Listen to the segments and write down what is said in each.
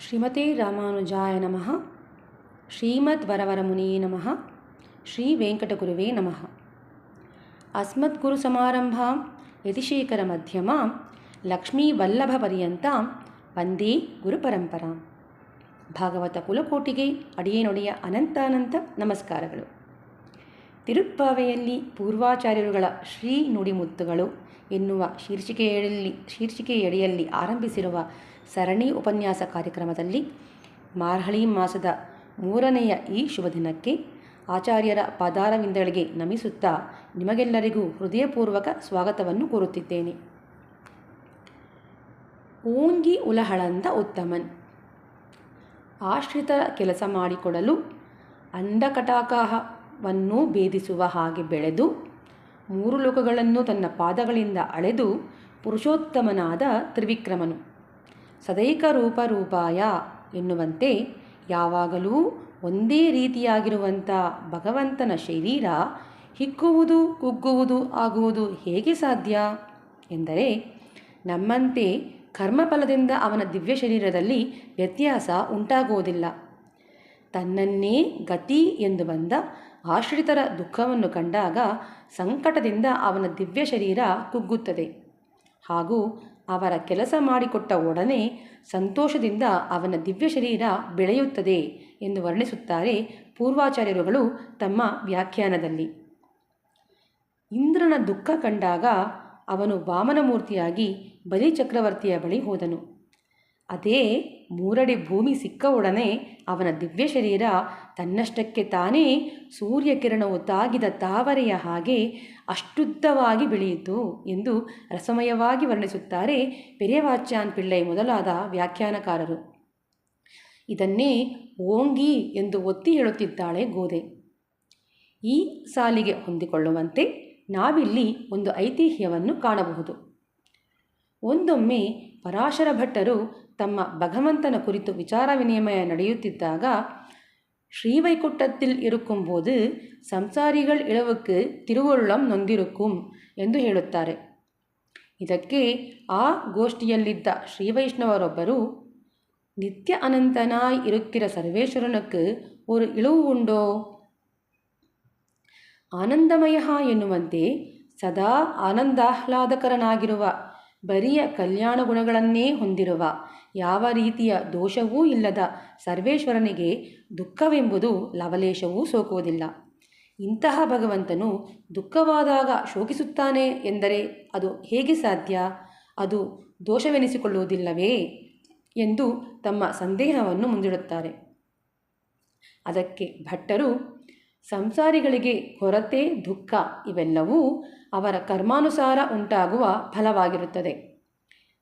ಶ್ರೀಮತೆ ರಾಮಾನುಜಾಯ ನಮಃ. ಶ್ರೀಮದ್ ಶ್ರೀಮದ್ವರವರಮುನಿಯೇ ನಮಃ. ಶ್ರೀ ವೆಂಕಟಗುರುವೇ ನಮಃ. ಅಸ್ಮದ್ಗುರುಸಮಾರಂಭಾಂ ಯತಿಶೇಖರಮಧ್ಯಮಾಂ ಲಕ್ಷ್ಮೀವಲ್ಲಭಪರ್ಯಂತಾಂ ವಂದೇ ಗುರುಪರಂಪರಾಂ ಭಾಗವತ ಕುಲಕೋಟಿಗೆ ಅಡಿಯೇನೊಡೆಯ ಅನಂತಾನಂತ ನಮಸ್ಕಾರಗಳು. ತಿರುಪ್ಪಾವೆಯಲ್ಲಿ ಪೂರ್ವಾಚಾರ್ಯರುಗಳ ಶ್ರೀ ನುಡಿಮುತ್ತುಗಳು ಎನ್ನುವ ಶೀರ್ಷಿಕೆಯಲ್ಲಿ ಶೀರ್ಷಿಕೆಯಡಿಯಲ್ಲಿ ಆರಂಭಿಸಿರುವ ಸರಣಿ ಉಪನ್ಯಾಸ ಕಾರ್ಯಕ್ರಮದಲ್ಲಿ ಮಾರ್ಹಳಿ ಮಾಸದ ಮೂರನೆಯ ಈ ಶುಭ ದಿನಕ್ಕೆ ಆಚಾರ್ಯರ ಪಾದಾರವಿಂದಗಳಿಗೆ ನಮಿಸುತ್ತಾ ನಿಮಗೆಲ್ಲರಿಗೂ ಹೃದಯಪೂರ್ವಕ ಸ್ವಾಗತವನ್ನು ಕೋರುತ್ತಿದ್ದೇನೆ. ಓಂಗಿ ಉಲಹಳಂದ ಉತ್ತಮನ್. ಆಶ್ರಿತರ ಕೆಲಸ ಮಾಡಿಕೊಡಲು ಅಂಡಕಟಾಕವನ್ನು ಭೇದಿಸುವ ಹಾಗೆ ಬೆಳೆದು ಮೂರು ಲೋಕಗಳನ್ನು ತನ್ನ ಪಾದಗಳಿಂದ ಅಳೆದು ಪುರುಷೋತ್ತಮನಾದ ತ್ರಿವಿಕ್ರಮನು. ಸದೈಕ ರೂಪ ರೂಪಾಯ ಎನ್ನುವಂತೆ ಯಾವಾಗಲೂ ಒಂದೇ ರೀತಿಯಾಗಿರುವಂಥ ಭಗವಂತನ ಶರೀರ ಹಿಕ್ಕುವುದು ಕುಗ್ಗುವುದು ಆಗುವುದು ಹೇಗೆ ಸಾಧ್ಯ? ಎಂದರೆ ನಮ್ಮಂತೆ ಕರ್ಮಫಲದಿಂದ ಅವನ ದಿವ್ಯ ಶರೀರದಲ್ಲಿ ವ್ಯತ್ಯಾಸ ಉಂಟಾಗುವುದಿಲ್ಲ. ತನ್ನನ್ನೇ ಗತಿ ಎಂದು ಬಂದ ಆಶ್ರಿತರ ದುಃಖವನ್ನು ಕಂಡಾಗ ಸಂಕಟದಿಂದ ಅವನ ದಿವ್ಯ ಶರೀರ ಕುಗ್ಗುತ್ತದೆ. ಹಾಗೂ ಅವರ ಕೆಲಸ ಮಾಡಿಕೊಟ್ಟ ಒಡನೆ ಸಂತೋಷದಿಂದ ಅವನ ದಿವ್ಯ ಶರೀರ ಬೆಳೆಯುತ್ತದೆ ಎಂದು ವರ್ಣಿಸುತ್ತಾರೆ ಪೂರ್ವಾಚಾರ್ಯರುಗಳು ತಮ್ಮ ವ್ಯಾಖ್ಯಾನದಲ್ಲಿ. ಇಂದ್ರನ ದುಃಖ ಕಂಡಾಗ ಅವನು ವಾಮನಮೂರ್ತಿಯಾಗಿ ಬಲಿಚಕ್ರವರ್ತಿಯ ಬಳಿ ಹೋದನು. ಅದೇ ಮೂರಡಿ ಭೂಮಿ ಸಿಕ್ಕ ಒಡನೆ ಅವನ ದಿವ್ಯ ಶರೀರ ತನ್ನಷ್ಟಕ್ಕೆ ತಾನೇ ಸೂರ್ಯಕಿರಣವು ತಾಗಿದ ತಾವರೆಯ ಹಾಗೆ ಅಷ್ಟುದ್ದವಾಗಿ ಬೆಳೆಯಿತು ಎಂದು ರಸಮಯವಾಗಿ ವರ್ಣಿಸುತ್ತಾರೆ ಪೆರಿಯವಾಚ್ಯಾನ್ ಪಿಳ್ಳೈ ಮೊದಲಾದ ವ್ಯಾಖ್ಯಾನಕಾರರು. ಇದನ್ನೇ ಓಂಗಿ ಎಂದು ಒತ್ತಿ ಹೇಳುತ್ತಿದ್ದಾಳೆ ಗೋದೆ. ಈ ಸಾಲಿಗೆ ಹೊಂದಿಕೊಳ್ಳುವಂತೆ ನಾವಿಲ್ಲಿ ಒಂದು ಐತಿಹ್ಯವನ್ನು ಕಾಣಬಹುದು. ಒಂದೊಮ್ಮೆ ಪರಾಶರ ಭಟ್ಟರು ತಮ್ಮ ಭಗವಂತನ ಕುರಿತು ವಿಚಾರ ವಿನಿಮಯ ನಡೆಯುತ್ತಿದ್ದಾಗ ஸ்ரீவைக்குண்டத்தில் இருக்கும்போது ಸಂಸಾರಿಗಳ ಇಳವಕ್ಕೆ ತಿರುವೊಳ್ಳಂ ನೊಂದಿರುಕುಂ ಎಂದು ಹೇಳುತ್ತಾರೆ ಇದಕ್ಕೆ ಆ ಗೋಷ್ಠಿಯಲ್ಲಿದ್ದ ಶ್ರೀವೈಷ್ಣವರೊಬ್ಬರು ನಿತ್ಯ ಅನಂತನಾಯ್ இருக்கிற சர்வேஸ்வரனுக்கு ஒரு இழவு உண்டோ ಆನಂದಮಯಃ ಎನ್ನುವಂತೆ ಸದಾ ಆನಂದಾಹ್ಲಾದಕರನಾಗಿರುವ ಬರಿಯ ಕಲ್ಯಾಣ ಗುಣಗಳನ್ನೇ ಹೊಂದಿರುವ ಯಾವ ರೀತಿಯ ದೋಷವೂ ಇಲ್ಲದ ಸರ್ವೇಶ್ವರನಿಗೆ ದುಃಖವೆಂಬುದು ಲವಲೇಶವೂ ಸೋಕುವುದಿಲ್ಲ. ಇಂತಹ ಭಗವಂತನು ದುಃಖವಾದಾಗ ಶೋಕಿಸುತ್ತಾನೆ ಎಂದರೆ ಅದು ಹೇಗೆ ಸಾಧ್ಯ? ಅದು ದೋಷವೆನಿಸಿಕೊಳ್ಳುವುದಿಲ್ಲವೇ ಎಂದು ತಮ್ಮ ಸಂದೇಹವನ್ನು ಮುಂದಿಡುತ್ತಾರೆ. ಅದಕ್ಕೆ ಭಟ್ಟರು, ಸಂಸಾರಿಗಳಿಗೆ ಕೊರತೆ, ದುಃಖ ಇವೆಲ್ಲವೂ ಅವರ ಕರ್ಮಾನುಸಾರ ಉಂಟಾಗುವ ಫಲವಾಗಿರುತ್ತದೆ.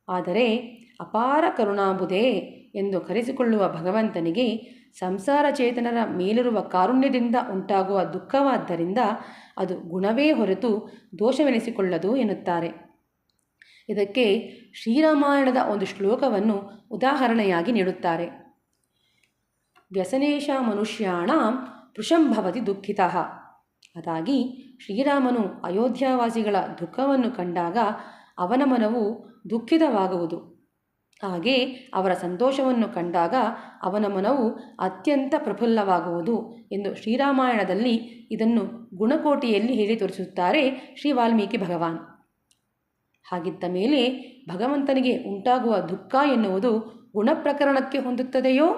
ಆದರೆ ಅಪಾರ ಕರುಣಾಂಬುದೇ ಎಂದು ಕರೆಸಿಕೊಳ್ಳುವ ಭಗವಂತನಿಗೆ ಸಂಸಾರ ಚೇತನರ ಮೇಲಿರುವ ಕಾರುಣ್ಯದಿಂದ ಉಂಟಾಗುವ ದುಃಖವಾದ್ದರಿಂದ ಅದು ಗುಣವೇ ಹೊರತು ದೋಷವೆನಿಸಿಕೊಳ್ಳದು ಎನ್ನುತ್ತಾರೆ. ಇದಕ್ಕೆ ಶ್ರೀರಾಮಾಯಣದ ಒಂದು ಶ್ಲೋಕವನ್ನು ಉದಾಹರಣೆಯಾಗಿ ನೀಡುತ್ತಾರೆ. ವ್ಯಸನೇಶ ಮನುಷ್ಯಾಣ ಪೃಷಂಭವತಿ ದುಃಖಿತ. ಅದಾಗಿ ಶ್ರೀರಾಮನು ಅಯೋಧ್ಯಾವಾಸಿಗಳ ದುಃಖವನ್ನು ಕಂಡಾಗ ಅವನ ಮನವು ದುಃಖಿತವಾಗುವುದು. ಹಾಗೆ ಅವರ ಸಂತೋಷವನ್ನು ಕಂಡಾಗ ಅವನ ಮನವು ಅತ್ಯಂತ ಪ್ರಫುಲ್ಲವಾಗುವುದು ಎಂದು ಶ್ರೀರಾಮಾಯಣದಲ್ಲಿ ಇದನ್ನು ಗುಣಕೋಟಿಯಲ್ಲಿ ಹೇಳಿ ತೋರಿಸುತ್ತಾರೆ ಶ್ರೀ ವಾಲ್ಮೀಕಿ ಭಗವಾನ್. ಹಾಗಿದ್ದ ಮೇಲೆ ಭಗವಂತನಿಗೆ ಉಂಟಾಗುವ ದುಃಖ ಎನ್ನುವುದು ಗುಣಪ್ರಕರಣಕ್ಕೆ ಹೊಂದುತ್ತದೆಯೋ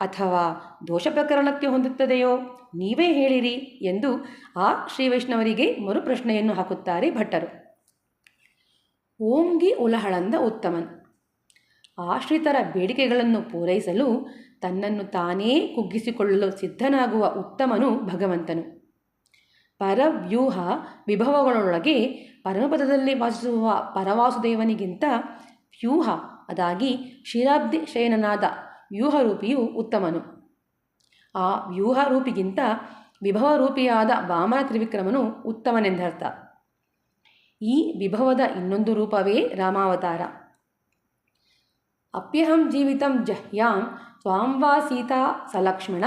ಅಥವಾ ದೋಷ ಪ್ರಕರಣಕ್ಕೆ ಹೊಂದುತ್ತದೆಯೋ ನೀವೇ ಹೇಳಿರಿ ಎಂದು ಆ ಶ್ರೀ ವೈಷ್ಣವರಿಗೆ ಮರುಪ್ರಶ್ನೆಯನ್ನು ಹಾಕುತ್ತಾರೆ ಭಟ್ಟರು. ಓಂಗಿ ಉಲಹಳಂದ ಉತ್ತಮನ್. ಆಶ್ರಿತರ ಬೇಡಿಕೆಗಳನ್ನು ಪೂರೈಸಲು ತನ್ನನ್ನು ತಾನೇ ಕುಗ್ಗಿಸಿಕೊಳ್ಳಲು ಸಿದ್ಧನಾಗುವ ಉತ್ತಮನು ಭಗವಂತನು. ಪರವ್ಯೂಹ ವಿಭವಗಳೊಳಗೆ ಪರಮಪದದಲ್ಲಿ ವಾಸಿಸುವ ಪರವಾಸುದೇವನಿಗಿಂತ ವ್ಯೂಹ, ಅದಾಗಿ ಶಿರಾಬ್ದಿ ಶಯನನಾದ ವ್ಯೂಹರೂಪಿಯು ಉತ್ತಮನು. ಆ ವ್ಯೂಹರೂಪಿಗಿಂತ ವಿಭವರೂಪಿಯಾದ ವಾಮನ ತ್ರಿವಿಕ್ರಮನು ಉತ್ತಮನೆಂದರ್ಥ. ಈ ವಿಭವದ ಇನ್ನೊಂದು ರೂಪವೇ ರಾಮಾವತಾರ. ಅಪ್ಯಹಂ ಜೀವಿತಂ ಜಹ್ಯಾಂ ತ್ವಾಂ ವಾ ಸೀತಾ ಸಲಕ್ಷ್ಮಣ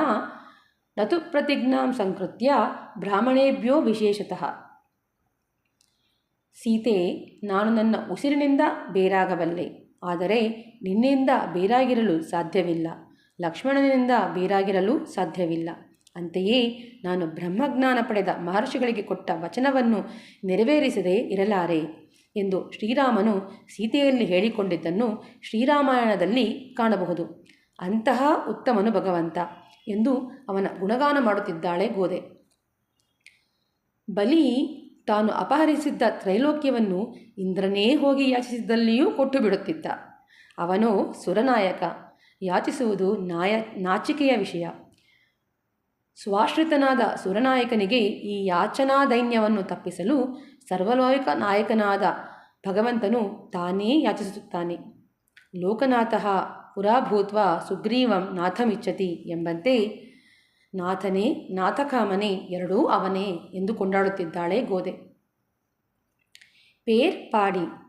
ನತು ಪ್ರತಿಜ್ಞಾಂ ಸಂಕೃತ್ಯ ಬ್ರಾಹ್ಮಣೇಭ್ಯೋ ವಿಶೇಷತಃ. ಸೀತೆ, ನಾನು ನನ್ನ ಉಸಿರಿನಿಂದ ಬೇರಾಗಬಲ್ಲೆ, ಆದರೆ ನಿನ್ನಿಂದ ಬೇರಾಗಿರಲು ಸಾಧ್ಯವಿಲ್ಲ ಲಕ್ಷ್ಮಣನಿಂದ ಬೇರಾಗಿರಲು ಸಾಧ್ಯವಿಲ್ಲ. ಅಂತೆಯೇ ನಾನು ಬ್ರಹ್ಮಜ್ಞಾನ ಪಡೆದ ಮಹರ್ಷಿಗಳಿಗೆ ಕೊಟ್ಟ ವಚನವನ್ನು ನೆರವೇರಿಸದೇ ಇರಲಾರೆ. ಎಂದು ಶ್ರೀರಾಮನು ಸೀತೆಯಲ್ಲಿ ಹೇಳಿಕೊಂಡಿದ್ದನ್ನು ಶ್ರೀರಾಮಾಯಣದಲ್ಲಿ ಕಾಣಬಹುದು. ಅಂತಹ ಉತ್ತಮನು ಭಗವಂತ ಎಂದು ಅವನ ಗುಣಗಾನ ಮಾಡುತ್ತಿದ್ದಾಳೆ ಗೋದೆ ಬಲಿ ತಾನು ಅಪಹರಿಸಿದ್ದ ತ್ರೈಲೋಕ್ಯವನ್ನು ಇಂದ್ರನೇ ಹೋಗಿ ಯಾಚಿಸಿದ್ದಲ್ಲಿಯೂ ಕೊಟ್ಟು ಬಿಡುತ್ತಿದ್ದ ಅವನು ಸುರನಾಯಕ, ಯಾಚಿಸುವುದು ನಾಯ, ನಾಚಿಕೆಯ ವಿಷಯ. ಸ್ವಾಶ್ರಿತನಾದ ಸುರನಾಯಕನಿಗೆ ಈ ಯಾಚನಾ ದೈನ್ಯವನ್ನು ತಪ್ಪಿಸಲು ಸರ್ವಲೋಕ ನಾಯಕನಾದ ಭಗವಂತನು ತಾನೇ ಯಾಚಿಸುತ್ತಾನೆ. ಲೋಕನಾಥಃ ಪುರಾಭೂತ್ವ ಸುಗ್ರೀವಂ ನಾಥಮಿಚ್ಚತಿ ಎಂಬಂತೆ ನಾಥನೇ ನಾಥಕಾಮನೆ ಎರಡೂ ಅವನೇ ಎಂದು ಕೊಂಡಾಡುತ್ತಿದ್ದಾಳೆ ಗೋದೆ ಪೇರ್ ಪಾಡಿ.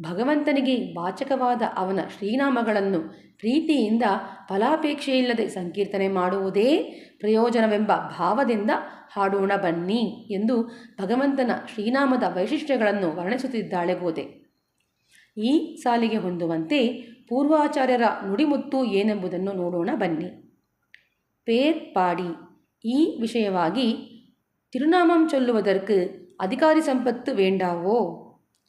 ಭಗವಂತನಿಗೆ ವಾಚಕವಾದ ಅವನ ಶ್ರೀನಾಮಗಳನ್ನು ಪ್ರೀತಿಯಿಂದ ಫಲಾಪೇಕ್ಷೆಯಿಲ್ಲದೆ ಸಂಕೀರ್ತನೆ ಮಾಡುವುದೇ ಪ್ರಯೋಜನವೆಂಬ ಭಾವದಿಂದ ಹಾಡೋಣ ಬನ್ನಿ ಎಂದು ಭಗವಂತನ ಶ್ರೀನಾಮದ ವೈಶಿಷ್ಟ್ಯಗಳನ್ನು ವರ್ಣಿಸುತ್ತಿದ್ದಾಳೆ ಗೋದೆ ಈ ಸಾಲಿಗೆ ಹೊಂದುವಂತೆ ಪೂರ್ವಾಚಾರ್ಯರ ನುಡಿಮುತ್ತು ಏನೆಂಬುದನ್ನು ನೋಡೋಣ ಬನ್ನಿ. ಪೇರ್ ಪಾಡಿ. ಈ ವಿಷಯವಾಗಿ ತಿರುನಾಮಂ ಚೊಲ್ಲುವುದಕ್ಕೆ ಅಧಿಕಾರಿ ಸಂಪತ್ತು ವೇಂಡಾವೋ?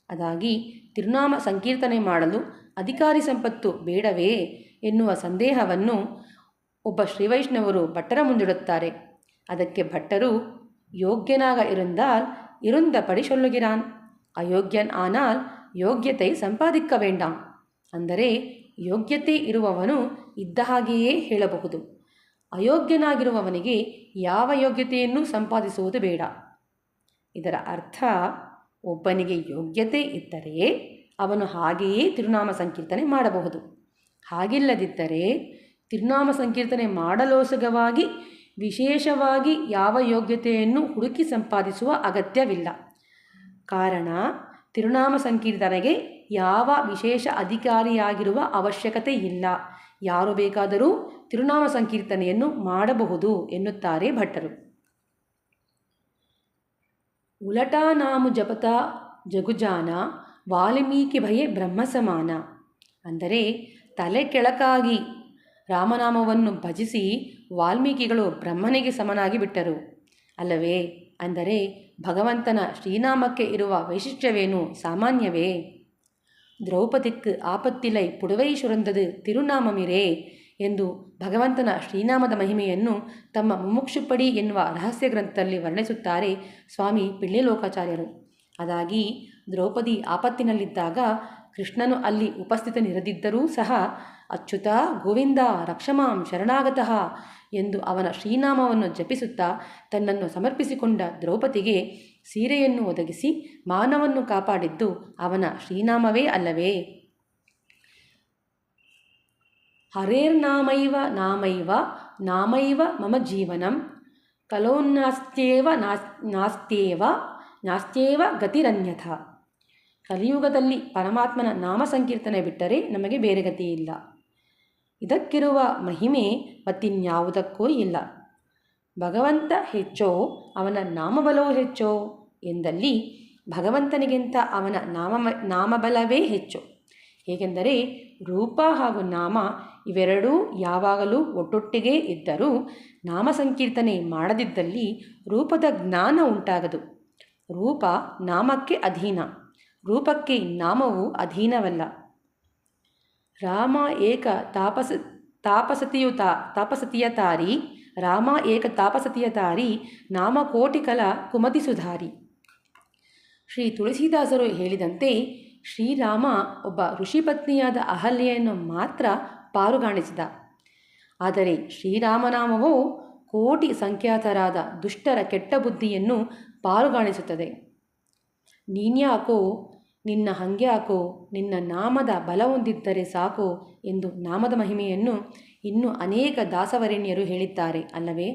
ಅದಾಗಿ ತಿರುನಾಮ ಸಂಕೀರ್ತನೆ ಮಾಡಲು ಅಧಿಕಾರಿ ಸಂಪತ್ತು ಬೇಡವೇ ಎನ್ನುವ ಸಂದೇಹವನ್ನು ಒಬ್ಬ ಶ್ರೀವೈಷ್ಣವರು ಭಟ್ಟರ ಮುಂದಿಡುತ್ತಾರೆ. ಅದಕ್ಕೆ ಭಟ್ಟರು, ಯೋಗ್ಯನಾಗ ಇರುಂದಾಲ್ ಇರುಂದ ಪಡಿ ಸೊಲ್ಲುಗಿರಾನ್ ಅಯೋಗ್ಯನ್ ಆನಾಲ್ ಯೋಗ್ಯತೆ ಸಂಪಾದಿಕ್ಕ ವೇಂಡಾಂ ಅಂದರೆ ಯೋಗ್ಯತೆ ಇರುವವನು ಇದ್ದ ಹಾಗೆಯೇ ಹೇಳಬಹುದು. ಅಯೋಗ್ಯನಾಗಿರುವವನಿಗೆ ಯಾವ ಯೋಗ್ಯತೆಯನ್ನು ಸಂಪಾದಿಸುವುದು ಬೇಡ. ಇದರ ಅರ್ಥ ಒಬ್ಬನಿಗೆ ಯೋಗ್ಯತೆ ಇದ್ದರೆ ಅವನು ಹಾಗೆಯೇ ತಿರುನಾಮ ಸಂಕೀರ್ತನೆ ಮಾಡಬಹುದು. ಹಾಗಿಲ್ಲದಿದ್ದರೆ ತಿರುನಾಮ ಸಂಕೀರ್ತನೆ ಮಾಡಲೋಸಗವಾಗಿ ವಿಶೇಷವಾಗಿ ಯಾವ ಯೋಗ್ಯತೆಯನ್ನು ಹುಡುಕಿ ಸಂಪಾದಿಸುವ ಅಗತ್ಯವಿಲ್ಲ. ಕಾರಣ, ತಿರುನಾಮ ಸಂಕೀರ್ತನೆಗೆ ಯಾವ ವಿಶೇಷ ಅಧಿಕಾರಿಯಾಗಿರುವ ಅವಶ್ಯಕತೆ ಇಲ್ಲ. ಯಾರು ಬೇಕಾದರೂ ತಿರುನಾಮ ಸಂಕೀರ್ತನೆಯನ್ನು ಮಾಡಬಹುದು ಎನ್ನುತ್ತಾರೆ ಭಟ್ಟರು. ಉಲಟಾ ನಾಮು ಜಪತ ಜಗುಜಾನ, ವಾಲ್ಮೀಕಿ ಭಯೆ ಬ್ರಹ್ಮ ಸಮಾನ ಅಂದರೆ ತಲೆ ಕೆಳಕಾಗಿ ರಾಮನಾಮವನ್ನು ಭಜಿಸಿ ವಾಲ್ಮೀಕಿಗಳು ಬ್ರಹ್ಮನಿಗೆ ಸಮನಾಗಿ ಬಿಟ್ಟರು. ಅಲ್ಲವೇ? ಅಂದರೆ ಭಗವಂತನ ಶ್ರೀನಾಮಕ್ಕೆ ಇರುವ ವೈಶಿಷ್ಟ್ಯವೇನು? ಸಾಮಾನ್ಯವೇ? ದ್ರೌಪದಿಕ್ ಆಪತ್ತಿಲೈ ಪುಡವೈ ಸುರಂದದು ತಿರುನಾಮಮಿರೇ? ಎಂದು ಭಗವಂತನ ಶ್ರೀನಾಮದ ಮಹಿಮೆಯನ್ನು ತಮ್ಮ ಮುಮುಕ್ಷುಪಡಿ ಎನ್ನುವ ರಹಸ್ಯ ಗ್ರಂಥದಲ್ಲಿ ವರ್ಣಿಸುತ್ತಾರೆ ಸ್ವಾಮಿ ಪಿಳ್ಳೆಲೋಕಾಚಾರ್ಯರು ಅದಾಗಿ ದ್ರೌಪದಿ ಆಪತ್ತಿನಲ್ಲಿದ್ದಾಗ ಕೃಷ್ಣನು ಅಲ್ಲಿ ಉಪಸ್ಥಿತನಿರದಿದ್ದರೂ ಸಹ, ಅಚ್ಯುತ, ಗೋವಿಂದ, ರಕ್ಷಮಾಂ, ಶರಣಾಗತಃ ಎಂದು ಅವನ ಶ್ರೀನಾಮವನ್ನು ಜಪಿಸುತ್ತಾ ತನ್ನನ್ನು ಸಮರ್ಪಿಸಿಕೊಂಡ ದ್ರೌಪದಿಗೆ ಸೀರೆಯನ್ನು ಒದಗಿಸಿ ಮಾನವನ್ನು ಕಾಪಾಡಿದ್ದು ಅವನ ಶ್ರೀನಾಮವೇ ಅಲ್ಲವೇ? ಹರೇರ್ನಾಮೈವ, ನಾಮೈವ ನಾಮೈವ, ಮಮ ಜೀವನಂ. ಕಲೋನ್ನಾಸ್ತ್ಯೇವ, ನಾಸ್, ನಾಸ್ತ್ಯೇವ ನಾಸ್ತ್ಯೇವ, ಗತಿರನ್ಯಥ. ಕಲಿಯುಗದಲ್ಲಿ ಪರಮಾತ್ಮನ ನಾಮ ಸಂಕೀರ್ತನೆ ಬಿಟ್ಟರೆ ನಮಗೆ ಬೇರೆ ಗತಿ ಇಲ್ಲ. ಇದಕ್ಕಿರುವ ಮಹಿಮೆ ಮತ್ತಿನ್ಯಾವುದಕ್ಕೂ ಇಲ್ಲ. ಭಗವಂತ ಹೆಚ್ಚೋ, ಅವನ ನಾಮಬಲವೂ ಹೆಚ್ಚೋ ಎಂದಲ್ಲಿ ಭಗವಂತನಿಗಿಂತ ಅವನ ನಾಮ, ನಾಮಬಲವೇ ಹೆಚ್ಚು. ಹೇಗೆಂದರೆ ರೂಪ ಹಾಗೂ ನಾಮ ಇವೆರಡೂ ಯಾವಾಗಲೂ ಒಟ್ಟೊಟ್ಟಿಗೆ ಇದ್ದರೂ ನಾಮ ಸಂಕೀರ್ತನೆ ಮಾಡದಿದ್ದಲ್ಲಿ ರೂಪದ ಜ್ಞಾನ ಉಂಟಾಗದು. ರೂಪ ನಾಮಕ್ಕೆ ಅಧೀನ. ರೂಪಕ್ಕೆ ನಾಮವು ಅಧೀನವಲ್ಲ. ರಾಮ ಏಕ ತಾಪಸ ತಾಪಸತಿಯುತ ತಾರಿ, ರಾಮ ಏಕ ತಾಪಸತಿಯ ತಾರಿ ನಾಮಕೋಟಿಕಲ ಕುಮತಿ ಸುಧಾರಿ. ಶ್ರೀ ತುಳಸಿದಾಸರು ಹೇಳಿದಂತೆ ಶ್ರೀರಾಮ ಒಬ್ಬ ಋಷಿಪತ್ನಿಯಾದ ಅಹಲ್ಯೆಯನ್ನು ಮಾತ್ರ ಪಾರುಗಾಣಿಸಿದ. ಆದರೆ ಶ್ರೀರಾಮನಾಮವು ಕೋಟಿ ಸಂಖ್ಯಾತರಾದ ದುಷ್ಟರ ಕೆಟ್ಟ ಬುದ್ಧಿಯನ್ನು ಪಾರುಗಾಣಿಸುತ್ತದೆ. ನೀನ್ಯಾಕೋ ನಿನ್ನ ಹಂಗ್ಯಾಕೋ ನಿನ್ನ ನಾಮದ ಬಲವೊಂದಿದ್ದರೆ ಸಾಕು ಎಂದು ನಾಮದ ಮಹಿಮೆಯನ್ನು ಇನ್ನೂ ಅನೇಕ ದಾಸವರೇಣ್ಯರು ಹೇಳಿದ್ದಾರೆ ಅಲ್ಲವೇ?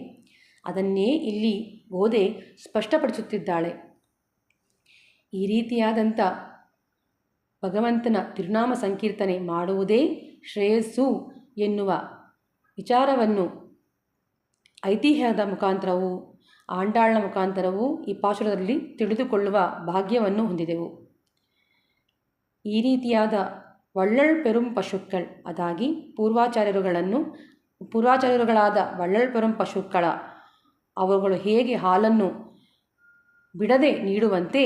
ಅದನ್ನೇ ಇಲ್ಲಿ ಗೋದೆ ಸ್ಪಷ್ಟಪಡಿಸುತ್ತಿದ್ದಾಳೆ. ಈ ರೀತಿಯಾದಂಥ ಭಗವಂತನ ತಿರುನಾಮ ಸಂಕೀರ್ತನೆ ಮಾಡುವುದೇ ಶ್ರೇಯಸ್ಸು ಎನ್ನುವ ವಿಚಾರವನ್ನು ಐತಿಹ್ಯದ ಮುಖಾಂತರವೂ, ಆಂಡಾಳ್ನ ಮುಖಾಂತರವೂ ಈ ಪಾಶುರದಲ್ಲಿ ತಿಳಿದುಕೊಳ್ಳುವ ಭಾಗ್ಯವನ್ನು ಹೊಂದಿದೆವು. ಈ ರೀತಿಯಾದ ವಳ್ಳಳ್ ಪೆರುಂ ಪಶುಕ್ಕಳ್ ಅದಾಗಿ ಪೂರ್ವಾಚಾರ್ಯರುಗಳನ್ನು, ಪೂರ್ವಾಚಾರ್ಯರುಗಳಾದ ವಳ್ಳಳ್ ಪೆರುಂ ಪಶುಕ್ಕಳ ಅವುಗಳು ಹೇಗೆ ಹಾಲನ್ನು ಬಿಡದೆ ನೀಡುವಂತೆ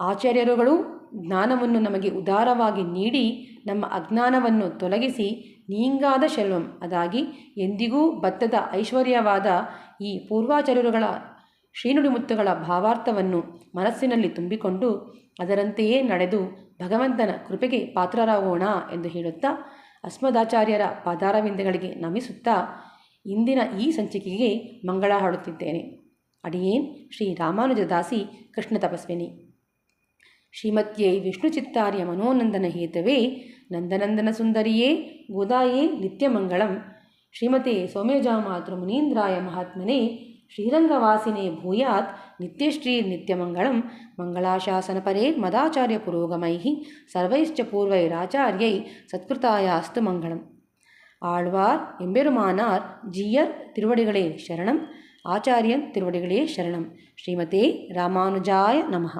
ಆಚಾರ್ಯರುಗಳು ಜ್ಞಾನವನ್ನು ನಮಗೆ ಉದಾರವಾಗಿ ನೀಡಿ ನಮ್ಮ ಅಜ್ಞಾನವನ್ನು ತೊಲಗಿಸಿ ನೀಂಗಾದ ಶೆಲ್ವಂ. ಅದಾಗಿ ಎಂದಿಗೂ ಬತ್ತದ ಐಶ್ವರ್ಯವಾದ ಈ ಪೂರ್ವಾಚಾರ್ಯರುಗಳ ಶ್ರೀನುಡಿಮುತ್ತುಗಳ ಭಾವಾರ್ಥವನ್ನು ಮನಸ್ಸಿನಲ್ಲಿ ತುಂಬಿಕೊಂಡು ಅದರಂತೆಯೇ ನಡೆದು ಭಗವಂತನ ಕೃಪೆಗೆ ಪಾತ್ರರಾಗೋಣ ಎಂದು ಹೇಳುತ್ತಾ ಅಸ್ಮದಾಚಾರ್ಯರ ಪಾದಾರವಿಂದಗಳಿಗೆ ನಮಿಸುತ್ತಾ ಇಂದಿನ ಈ ಸಂಚಿಕೆಗೆ ಮಂಗಳ ಹಾಡುತ್ತಿದ್ದೇನೆ. ಅಡಿಯೇನ್ ಶ್ರೀ ರಾಮಾನುಜದಾಸಿ ಕೃಷ್ಣ ತಪಸ್ವಿನಿ. ಶ್ರೀಮತ್ಯೈ ವಿಷ್ಣುಚಿತ್ತಾರ್ಯ ಮನೋನಂದನ ಹೇತವೇ ನಂದನಂದನ ಸುಂದರಿಯೇ ಗೋದಾಯೇ ನಿತ್ಯಮಂಗಳಂ ಶ್ರೀಮತೆ ಸೌಮ್ಯಜಾಮಾತೃ ಮುನೀಂದ್ರಾಯ ಮಹಾತ್ಮನೆ ಶ್ರೀರಂಗವಾಸಿನೇ ಭೂಯಾತ್ ನಿತ್ಯಶ್ರೀ ನಿತ್ಯಮಂಗಳಂ ಮಂಗಳಾಶಾಸನಪರೇ ಮದಾಚಾರ್ಯ ಪುರೋಗಮೈ ಸರ್ವೈಶ್ಚ ಪೂರ್ವೈರಾಚಾರ್ಯೈ ಸತ್ಕೃತಾಯಾಸ್ತು ಮಂಗಳಂ ஆழ்வார் எம்பெருமானார் ஜீயர் திருவடிகளே சரணம் ஆச்சாரியன் திருவடிகளே சரணம் ஸ்ரீமதே ராமானுஜாய நமஹ